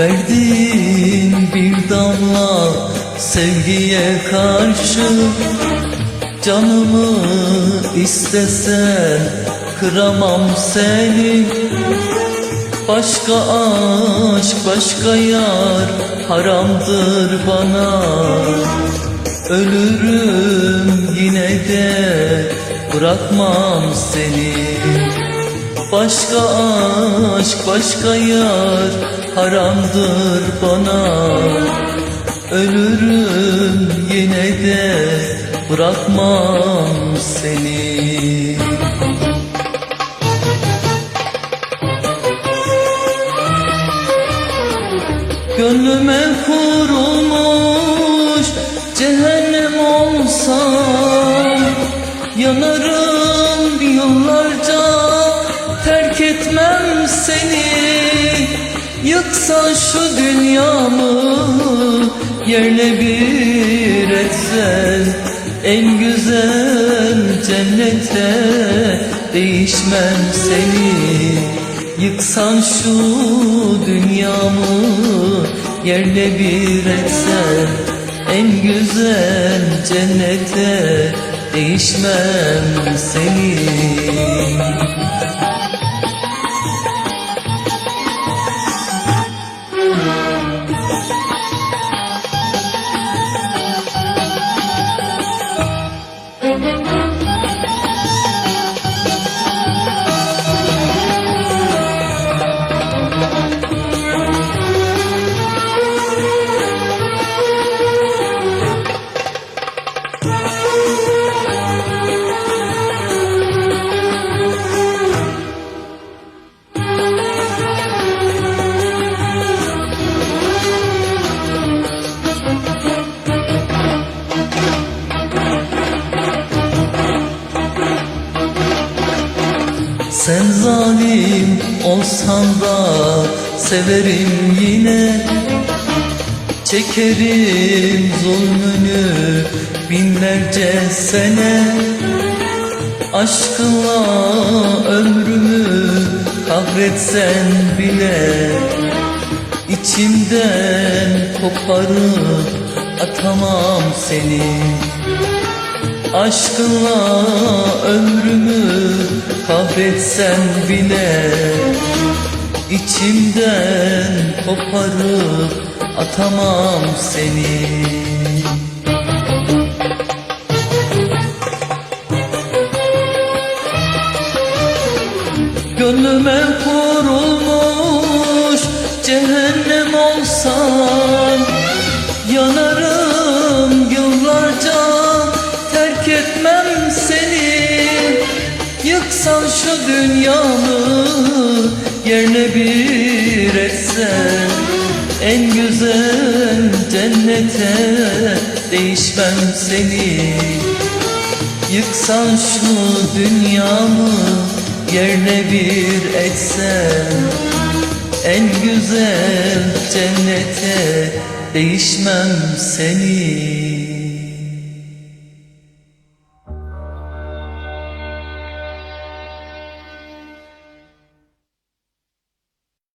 Verdiğin bir damla sevgiye karşı. Canımı istesen kıramam seni. Başka aşk başka yar haramdır bana. Ölürüm yine de bırakmam seni Başka aşk başka yar haramdır bana. Ölürüm yine de bırakmam seni. Gönlüme kurulmuş seni Yıksan şu dünyamı yerle bir etsen En güzel cennete değişmem seni Yıksan şu dünyamı yerle bir etsen En güzel cennete değişmem seni Sen zalim olsan da severim yine. Çekerim zulmünü binlerce sene. Aşkınla ömrümü kahretsen bile İçimden koparıp atamam seni. Aşkınla ömrümü kahretsen bile içimden koparıp atamam seni. Gönlüme Şu dünyamı yerle bir etsen. En güzel cennete değişmem seni. Yıksan şu dünyamı yerle bir etsen. En güzel cennete değişmem seni